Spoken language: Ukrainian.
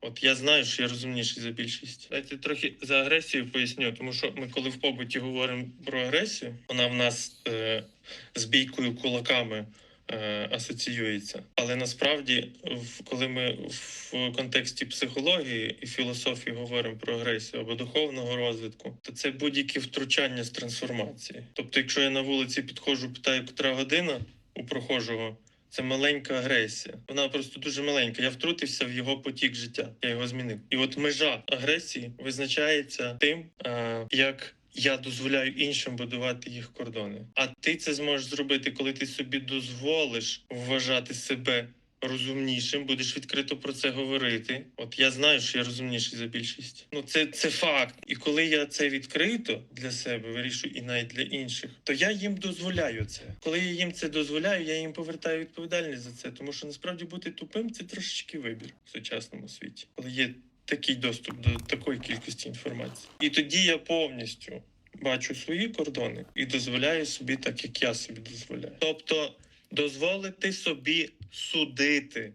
От я знаю, що я розумніший за більшість. Дайте трохи за агресію поясню, тому що ми, коли в побуті говоримо про агресію, вона в нас е, з бійкою кулаками е, асоціюється. Але насправді, в, коли ми в контексті психології і філософії говоримо про агресію або духовного розвитку, то це будь-які втручання з трансформації. Тобто, якщо я на вулиці підходжу, питаю, котра година у прохожого. Це маленька агресія. Вона просто дуже маленька. Я втрутився в його потік життя. Я його змінив. І от межа агресії визначається тим, е, як я дозволяю іншим будувати їх кордони. А ти це зможеш зробити, коли ти собі дозволиш вважати себе. Розумнішим, будеш відкрито про це говорити. От я знаю, що я розумніший за більшість. Ну це, це факт. І коли я це відкрито для себе вирішую і навіть для інших, то я їм дозволяю це. Коли я їм це дозволяю, я їм повертаю відповідальність за це. Тому що насправді бути тупим це трошечки вибір в сучасному світі, коли є такий доступ до такої кількості інформації. І тоді я повністю бачу свої кордони і дозволяю собі так, як я собі дозволяю. Тобто дозволити собі судити